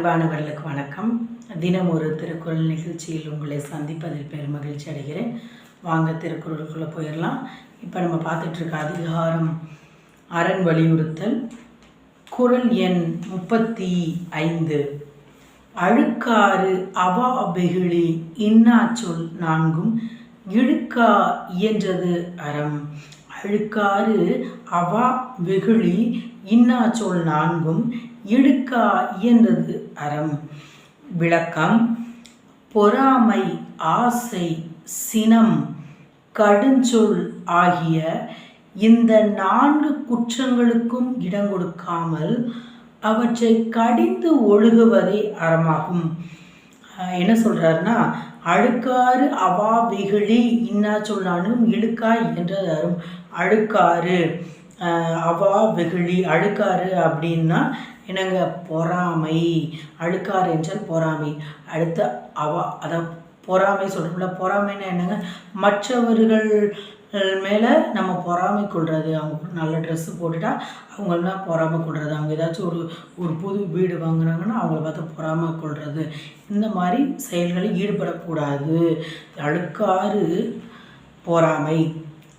அன்பானவர்களுக்கு வணக்கம். தினம் ஒரு திருக்குறள் நிகழ்ச்சியில் உங்களை சந்திப்பதில் பெருமகிழ்ச்சி அடைகிறேன். வாங்க திருக்குறளுக்குள்ளே போயிடலாம். இப்போ நம்ம பார்த்துட்ருக்க அதிகாரம் அரண் வலியுறுத்தல். குரல் எண் முப்பத்தி ஐந்து. அழுக்காறு அவா வெகுளி இன்னா சொல் நான்கும் இழுக்கா இயன்றது அறம். அழுக்காறு அவா வெகுளி இன்னா சொல் நான்கும் இழுக்கா இயன்றது அறம். விளக்கம் பொறாமை ஆசை சினம் கடுஞ்சொல் ஆகிய இந்த நான்கு குற்றங்களுக்கும் இடம் கொடுக்காமல் அவற்றை கடிந்து ஒழுகுவதே அறமாகும். என்ன சொல்கிறாருன்னா அழுக்காறு அவா வெகுளி இன்னா சொல்லானும் இழுக்காய் என்றது அரும் அழுக்காறு அவா வெகுளி அழுக்காறு அப்படின்னா என்னங்க பொறாமை அழுக்காறு என்றால் பொறாமை. அடுத்து அவா அதான் பொறாமை சொல்கிறோம்ல பொறாமைன்னா என்னங்க மற்றவர்கள் மேலே நம்ம பொறாமை கொள்வது அவங்க நல்ல ட்ரெஸ்ஸு போட்டுட்டா அவங்களாம் பொறாமை கொள்வது அவங்க ஏதாச்சும் ஒரு ஒரு புது வீடு வாங்குறாங்கன்னா அவங்கள பார்த்து பொறாமை கொள்வது இந்த மாதிரி செயல்களில் ஈடுபடக்கூடாது. அழுக்காறு பொறாமை.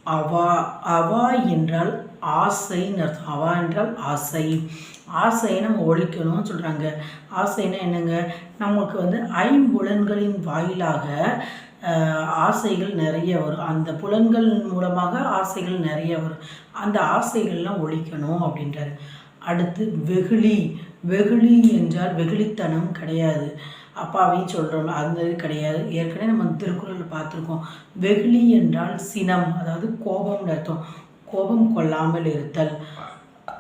அவா அவா என்றால் ஆசைன்னு அர்த்தம். அவா என்றால் ஆசை. ஆசையை நம்ம ஒழிக்கணும்னு சொல்கிறாங்க ஆசைன்னா என்னங்க? நமக்கு வந்து ஐம்புலன்களின் வாயிலாக ஆசைகள் நிறைய வரும். அந்த புலன்கள் மூலமாக ஆசைகள் நிறைய வரும். அந்த ஆசைகள்லாம் ஒழிக்கணும் அப்படின்றாரு. அடுத்து வெகுளி. வெகுளி என்றால் வெகுளித்தனம் கிடையாது. அப்பாவையும் சொல்கிறோம் அந்த இது கிடையாது. ஏற்கனவே நம்ம திருக்குறளில் பார்த்துருக்கோம். வெகுளி என்றால் சினம் அதாவது கோபம்னு அர்த்தம். கோபம் கொள்ளாமல் இருத்தல்.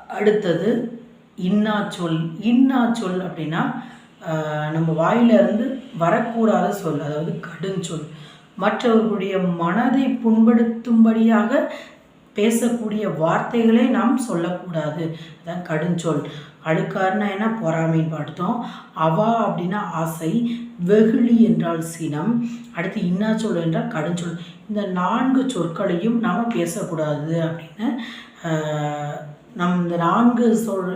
அடுத்தது இன்னா சொல் இன்னா சொல் அப்படின்னா நம்ம வாயிலிருந்து வரக்கூடாத சொல் அதாவது கடுஞ்சொல் மற்றவர்களுடைய மனதை புண்படுத்தும்படியாக பேசக்கூடிய வார்த்தைகளை நாம் சொல்லக்கூடாது. அதான் கடுஞ்சொல் அழுக்காருன்னா என்ன? பொறாமைன்னு பார்த்தோம் அவா அப்படின்னா ஆசை வெகுளி என்றால் சினம். அடுத்து இன்னா சொல் என்றால் கடுஞ்சொல் இந்த நான்கு சொற்களையும் நாம் பேசக்கூடாது அப்படின்னு நம் இந்த நான்கு சொல்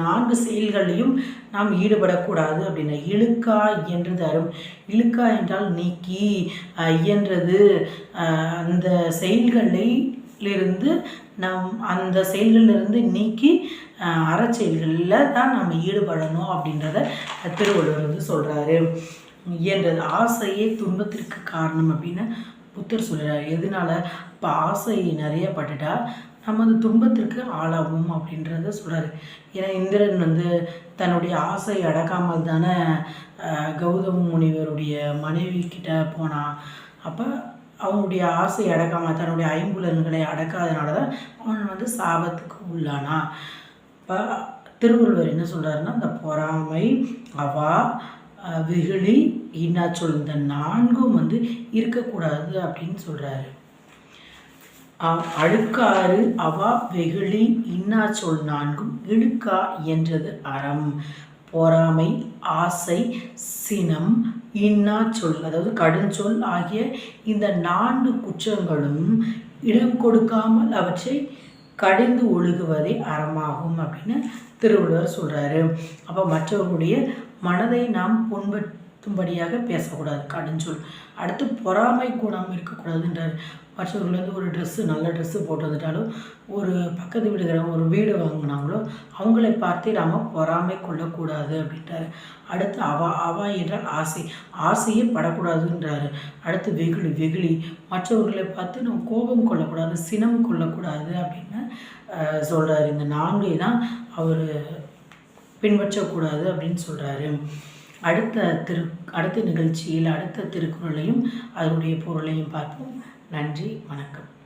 நான்கு செயல்களையும் நாம் ஈடுபடக்கூடாது அப்படின்னா. இழுக்கா என்று தரும். இழுக்கா என்றால் நீக்கி இயன்றது. அந்த செயல்களிலிருந்து நம் அந்த செயல்களிலிருந்து நீக்கி அறச்செயல்களில் தான் நம்ம ஈடுபடணும் அப்படின்றத திருவள்ளுவர் வந்து சொல்கிறாரு இயன்றது ஆசையே துன்பத்திற்கு காரணம் அப்படின்னு புத்தர் சொல்கிறார் எதனால? இப்போ ஆசை நிறைய பட்டுட்டா நமது துன்பத்திற்கு ஆளாகும் அப்படின்றத சொல்கிறாரு ஏன்னா இந்திரன் வந்து தன்னுடைய ஆசை அடக்காமல் தானே கௌதம முனிவருடைய மனைவி கிட்ட போனான் அப்போ அவனுடைய ஆசை அடக்காமல் தன்னுடைய ஐம்புலன்களை அடக்காதனால தான் அவன் வந்து சாபத்துக்கு உள்ளானா. இப்போ திருவள்ளுவர் என்ன சொல்கிறாருன்னா இந்த பொறாமை அவா அஹ், இன்னா சொல் இந்த நான்கும் வந்து இருக்கக்கூடாது அப்படின்னு சொல்கிறாரு அழுக்காறு அவா வெகுளி இன்னா சொல் நான்கும் இழுக்கா என்றது அறம். பொறாமை ஆசை சினம் இன்னா சொல் அதாவது கடுஞ்சொல் ஆகிய இந்த நான்கு குற்றங்களும் இடம் கொடுக்காமல் அவற்றை கடிந்து ஒழுகுவதே அறமாகும் அப்படின்னு திருவள்ளுவர் சொல்கிறாரு அப்போ மற்றவர்களுடைய மனதை நாம் தும்படியாக பேசக்கூடாது. கடுஞ்சொல் அடுத்து பொறாமை கூடாமல் இருக்கக்கூடாதுன்றார். மற்றவர்கள் வந்து ஒரு ட்ரெஸ்ஸு நல்ல ட்ரெஸ்ஸு போட்டு வந்துட்டாலும் ஒரு பக்கத்து வீடுகிறவங்க ஒரு வீடு வாங்கினாங்களோ அவங்களை பார்த்தே நாம் பொறாமை கொள்ளக்கூடாது அப்படின்றாரு அடுத்து அவா அவா என்றால் ஆசை. ஆசையே படக்கூடாதுன்றாரு. அடுத்து வெகுளி வெகுளி. மற்றவர்களை பார்த்து நம்ம கோபம் கொள்ளக்கூடாது சினம் கொள்ளக்கூடாது அப்படின்னு சொல்கிறாரு இந்த நான்கை தான் அவர் பின்பற்றக்கூடாது அப்படின்னு சொல்கிறாரு அடுத்த திரு அடுத்த நிகழ்ச்சியில் அடுத்த திருக்குறளையும் அதனுடைய பொருளையும் பார்ப்போம். நன்றி வணக்கம்.